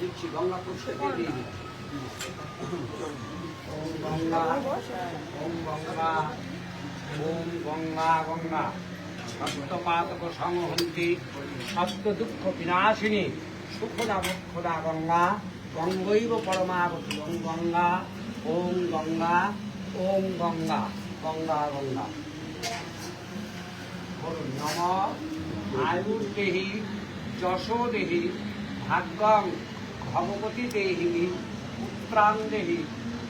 দিচ্ছি সুখদা মুখদা গঙ্গা গঙ্গৈব পরমাগতি ওম গঙ্গা ওম গঙ্গা ওম গঙ্গা গঙ্গা গঙ্গা। নম আয়ুর্দেহি যশো দেহি, ভাগ্যং ভগবতী দেহি, পুত্রাং দেহি,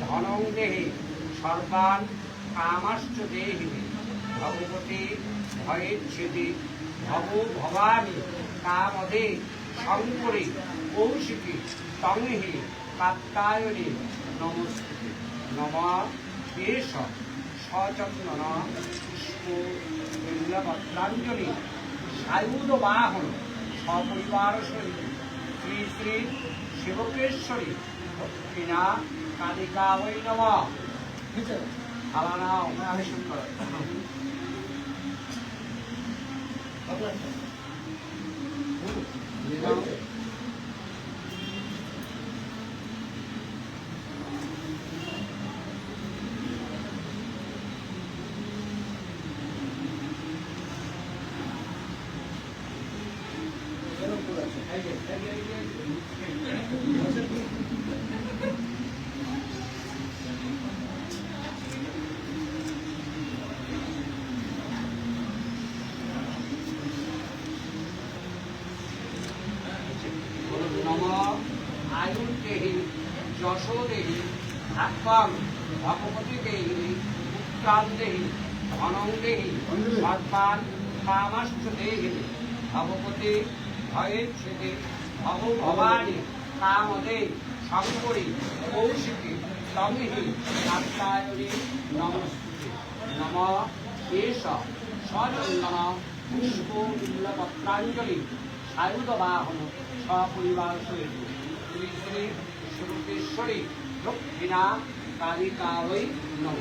ধনং দেহি, সর্বান কামাশ্চ দেহি, ভগবতী ভয়েচ্ছেদি ভব ভবানী কামদে শঙ্করী কৌশিকী তংহি কাত্তায়নী নমস্কৃতি নম দেশ সচন্দন পুষ্প বিল্লপত্রাঞ্জলি সায়ুধ বাহন সপরিবার সহিত। শ্রী শ্রী শিবকেশ্বরী দক্ষিণা কালিকা ওই নম করো। নম আয়ুর্দেহি যশো দেহি ভাগ্যং ভগবতী দেহি পুত্রাং দেহি ধনং দেহি সর্বান কামাশ্চ দেহি ভগবতী ভয়েচ্ছেদে ভব ভবানী কামদে শঙ্করী কৌশিকী তমিহি নাত্তায়নী নমস্তুতে। নম এষ সচন্দন পুষ্প বিল্লপত্রাঞ্জলি সায়ুধ বাহন সপরিবার সহিত। শ্রী স্বরূপেশ্বরী দক্ষিণা কালিকা ওই নম।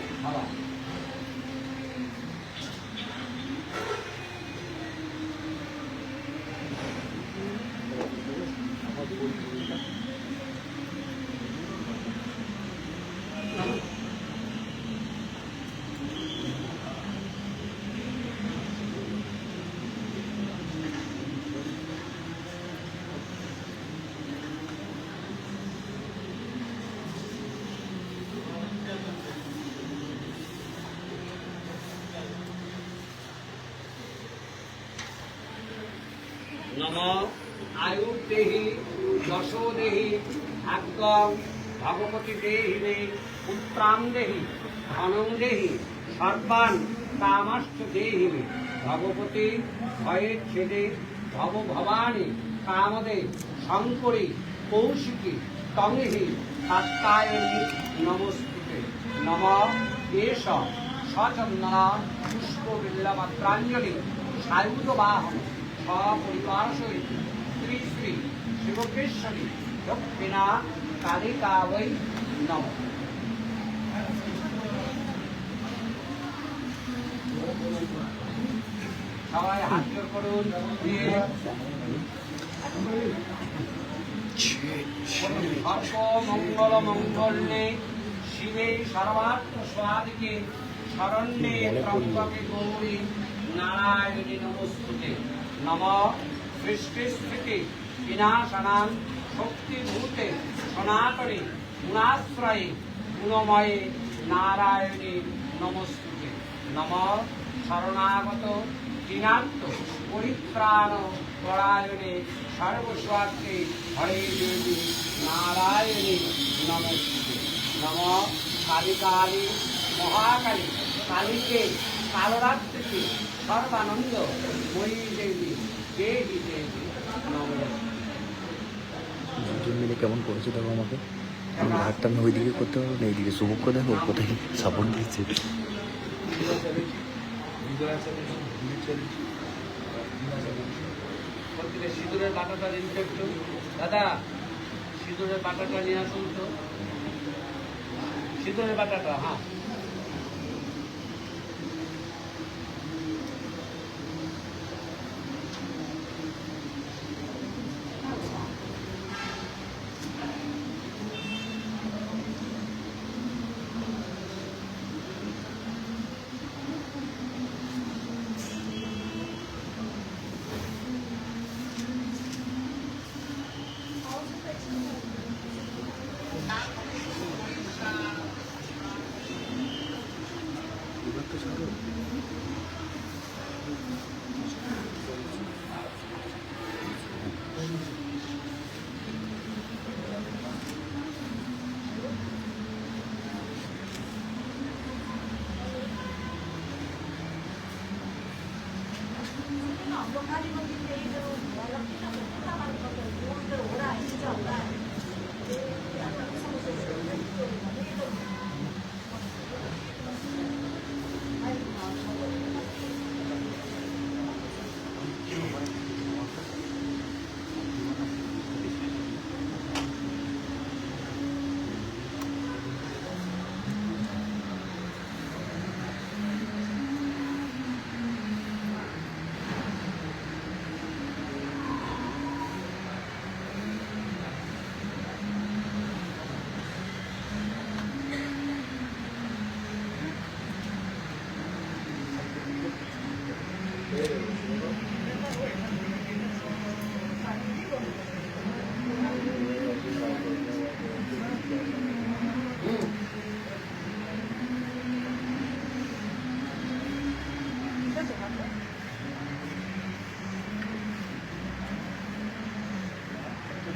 নম আয়ুর্দেহি যশো দেহি ভাগ্যং ভগবতী দেহি মে পুত্রাং দেহি, ধনং দেহি, সর্বান কামাশ্চ দেহি মে ভগবতী ভয়ে ছেদে, ভব ভবানী কামদে, শঙ্করী কৌশিকী তংহি কাত্তায়নী নমস্তুতে। নম এষ সচন্দন পুষ্প বিল্লপত্রাঞ্জলি সায়ুধ বাহন সপরিবার সহিত শ্রী শ্রী শিবকেশ্বরী দক্ষিণা কালিকা বৈ নম। সবাই হাত জোর করুন। দিয়ে সর্ব মঙ্গল মঙ্গলে শিবে সর্বাত্ম স্বাদিকে শরণ্যে ত্রম্বকে গৌরী নারায়ণী নমস্তুতে। নম সৃষ্টি স্থিতি বিনাশনাং শক্তিভূতে সনাতনে গুণাশ্রয়ে গুণময়ে নারায়ণী নমস্তুতে। নম শরণাগত দীনান্ত পরিত্রাণ পরায়ণে সর্বস্বার্থে হরে দেবী নারায়ণী নমস্তুতে। নম কালিকালী মহাকালী কালীকে কালরাত্রিকে সর্বানন্দ ময়ী দেবী দেবী দেবী দুজন মিলে কেমন করেছে দেখো আমাকে? আমি হাতটা আমি ওইদিকে করতে পারব না এইদিকে শুভক্ষ দেখো কোথায় সাপোর্ট দিচ্ছে সিঁদুরের দিন একটু দাদা সিঁদুরের বাটাটা নিয়ে আসুন তো। সিঁদুরের বাটাটা হ্যাঁ। Gracias.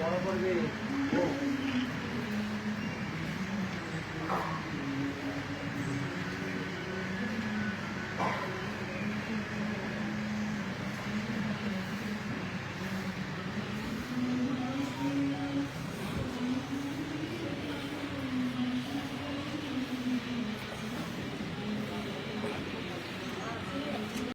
বড় করবে ও